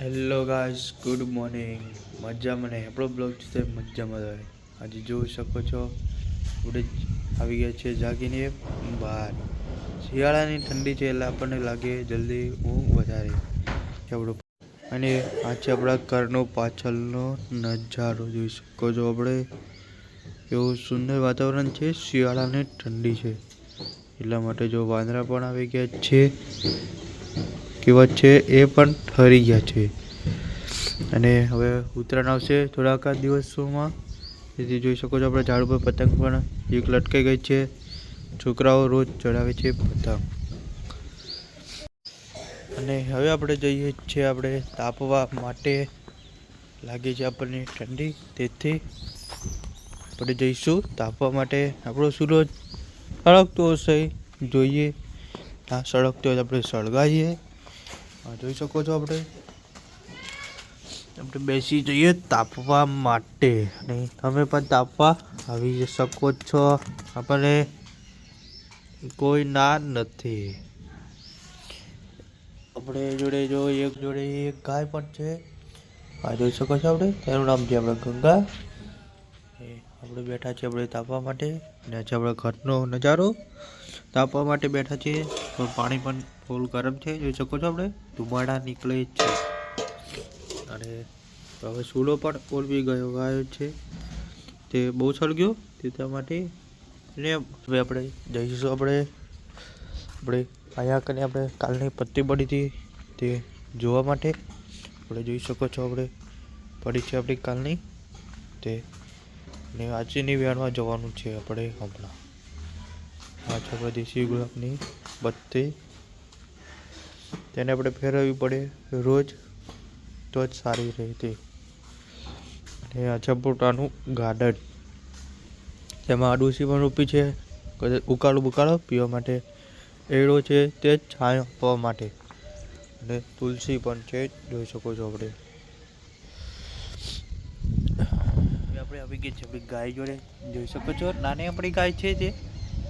Hello guys good morning મજામાં ને? આપણો બ્લોગ છે મજામાં રહે આજે જોઈ શકો છો. આપણે આવી ગયા છે જાગીને. બહાર શિયાળાની ઠંડી છે એટલે આપણને લાગે જલ્દી હું વધારે. આપણો અને આ છે આપણા ઘરનો પાછળનો નજારો. જોઈ શકો છો આપણે. એવું સુંદર વાતાવરણ છે. શિયાળાની ઠંડી છે. એટલા માટે જો વાંદરા પણ આવી ગયા છે. કેવા છે એ પણ ઠરી ગયા છે. અને હવે ઉત્તરાયણ આવશે થોડાક દિવસોમાં. તેથી જોઈ શકો છો આપણે ઝાડ ઉપર પતંગ પણ એક લટકાઈ ગઈ છે. છોકરાઓ રોજ ચડાવે છે પતંગ. અને હવે આપણે જઈએ છીએ આપણે તાપવા માટે. લાગે છે આપણને ઠંડી, તેથી આપણે જઈશું તાપવા માટે. આપણો સૂરજ સળગતો હશે. જોઈએ. આ સળગતો હોય આપણે સળગાવીએ. જોઈ શકો છો આપણે. આપણે બેસી જઈએ તાપવા માટે. અને તમે પણ તાપવા આવી શકો છો. આપણે કોઈ ના નથી. આપણે જોડે જો એક જોડે એક ગાય પણ છે. આ જોઈ શકો છો આપણે. તેનું નામ છે આપણે ગંગા. આપણે બેઠા છીએ આપણે તાપવા માટે. અને આજે આપણા ઘરનો નજારો તાપવા માટે બેઠા છીએ. પાણી પણ ફૂલ ગરમ છે જોઈ શકો છો આપણે? ધુમાડા નીકળે જ છે. અને હવે સૂલો પણ ઓલવી ગયો ગયો છે. તે બહુ સળગ્યો તેના માટે. ને હવે આપણે જઈશું આપણે આપણે અહીંયા કરીને આપણે કાલની પત્તી પડી હતી તે જોવા માટે. આપણે જોઈ શકો છો આપણે, પડી છે આપણી કાલની. તે ને આજની વેણમાં જવાનું છે આપણે હમણાં. આ છે દેશી ગુલાબની બત્તી તેને આપણે ફેરવવી પડે. રોજ તો જ સારી રહેતી. અને આ ચપોટાનું ગાર્ડન. તેમાં આડુસી પણ રોપી છે. કદાચ ઉકાળો બુકાળો પીવા માટે. એળો છે તે છાંયો આપવા માટે. અને તુલસી પણ છે જોઈ શકો છો આપણે. આપણે આવી ગઈ છે ગાય જોડે. જોઈ શકો છો. નાની આપણી ગાય છે તે.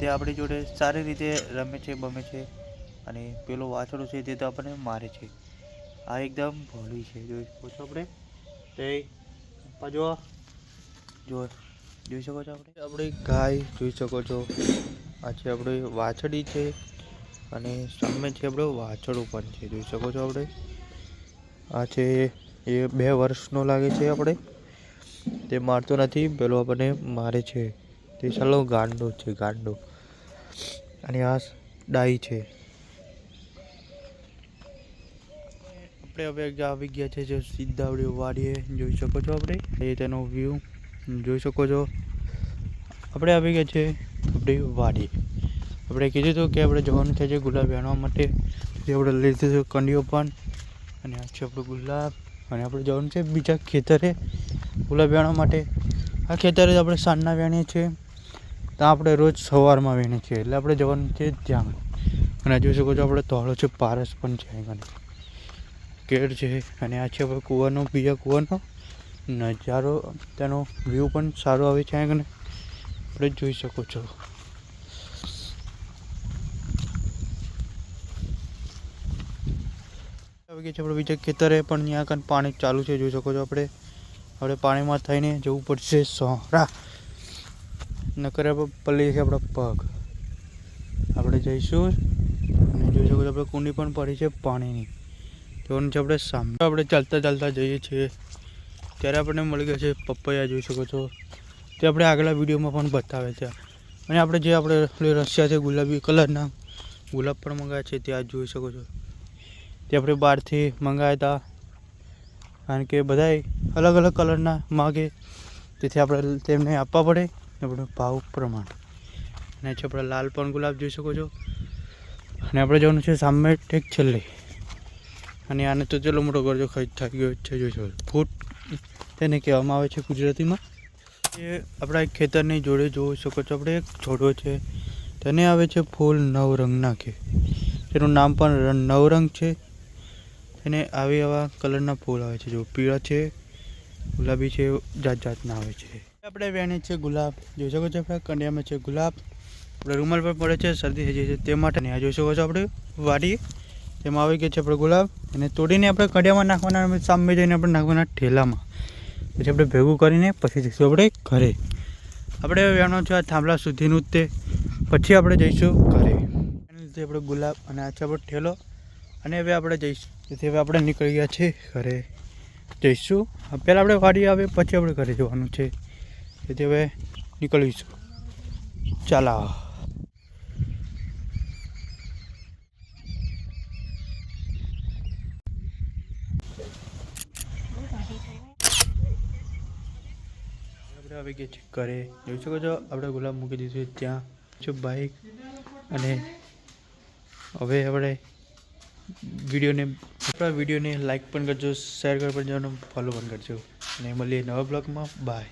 તે આપણી જોડે સારી રીતે રમે છે, બમે છે. અને પેલો વાછડો છે તે તો આપણને મારે છે. આ એકદમ ભોલી છે. જોઈ શકો છો આપણે. તે જો જો જોઈ શકો છો આપણે? આપણે ગાય જોઈ શકો છો. આ છે આપણે વાછડી છે અને સામે છે આપણો વાછડું પણ છે. જોઈ શકો છો આપણે? આ છે એ બે વર્ષનો લાગે છે આપણે. તે મારતો નથી, પેલો આપણને મારે છે. તે ચાલો ગાંડો છે, ગાંડો. અને આ ડાઈ છે. આપણે હવે આવી ગયા છે, જે સીધા આપણે વાડીએ જોઈ શકો છો આપણે. એ તેનો વ્યૂ જોઈ શકો છો. આપણે આવી ગયા છે આપણી વાડી આપણે કીધું હતું કે આપણે જવાનું છે ગુલાબ વેણવા માટે. આપણે લઈ લીધું કંડીઓ પણ. અને આ છે આપણું ગુલાબ. અને આપણે જવાનું છે બીજા ખેતરે ગુલાબ વેણવા માટે. આ ખેતરે આપણે સાંજના વેણીએ છીએ. ત્યાં આપણે રોજ સવારમાં વેણીએ છીએ. એટલે આપણે જવાનું છે ત્યાં. અને જોઈ શકો છો આપણે તોળો છે, પારસ પણ છે અહીં કેળ છે અને આ છે આપણે કૂવાનો, બીજા કૂવાનો. નજારો, તેનો વ્યૂ પણ સારો આવે છે આગળ આપણે જોઈ શકો છો. આવી ગઈ છે આપણે બીજા ખેતરે, પણ ત્યાં કાન પાણી ચાલુ છે, જોઈ શકો છો આપણે. આપણે પાણીમાં થઈને જવું પડશે સોરા. નકર પલ્લી છે આપણા પગ. આપણે જઈશું. અને જોઈ શકો છો આપણે કુંડી પણ પડી છે પાણીની. જવાનું છે આપણે સામે આપણે ચાલતા ચાલતા જઈએ છીએ. ત્યારે આપણને મળી ગયા છે પપૈયા જોઈ શકો છો. તે આપણે આગલા વિડીયોમાં પણ બતાવે છે. અને આપણે જે આપણે રશિયા છે ગુલાબી કલરના, ગુલાબ પણ મંગાવ્યા છે તે આ જોઈ શકો છો. તે આપણે બહારથી મંગાવ્યા હતા. કારણ કે બધાય અલગ અલગ કલરના માગે. તેથી આપણે તેમને આપવા પડે. આપણે ભાવ પ્રમાણે. અને છે આપણે લાલ પણ ગુલાબ જોઈ શકો છો. અને આપણે જવાનું છે સામે ઠેક છેલ્લે. અને આને તો ચલો મોટો ગરજો ખર્ચ થઈ ગયો છે જોઈ શકો છો. ફૂટ તેને કહેવામાં આવે છે ગુજરાતીમાં. એ આપણા ખેતરની જોડે જોઈ શકો છો, આપણે એક છોડો છે. તેને આવે છે ફૂલ નવ રંગના કે. તેનું નામ પણ નવરંગ છે. તેને આવી આવા કલરના ફૂલ આવે છે, જો પીળા છે, ગુલાબી છે, જાત જાતના આવે છે. આપણે વેણી છે ગુલાબ, જોઈ શકો છો આપણે, કંડિયામાં છે ગુલાબ. આપણે રૂમાલ પર પડે છે, શરદી થઈ જાય છે તે માટે આ જોઈ શકો છો આપણે વાડી તેમાં આવી ગયો છે આપણે ગુલાબ. એને તોડીને આપણે કડિયામાં નાખવાના અને સામે જઈને આપણે નાખવાના ઠેલામાં. પછી આપણે ભેગું કરીને પછી જઈશું આપણે ઘરે. આપણે વેણો છે આ થાંભલા સુધીનું જ તે. પછી આપણે જઈશું ઘરે. એના લીધે આપણે ગુલાબ અને આ છે આપણો ઠેલો. અને હવે આપણે જઈશું. તેથી હવે આપણે નીકળી ગયા છે ઘરે. જઈશું. પહેલાં આપણે વાડી આવે, પછી આપણે ઘરે જવાનું છે. તેથી હવે નીકળીશું. ચાલો. આપણે આવી ગયા છે ઘરે. જોઈ શકો છો, આપણે ગુલાબ મૂકી દીધું ત્યાં. છું બાઈક અને હવે આપણે વિડીયોને, આપણા વિડીયોને લાઇક પણ કરજો શેર કરજો અને ફોલો પણ કરજો. અને મળીએ નવા બ્લોગમાં બાય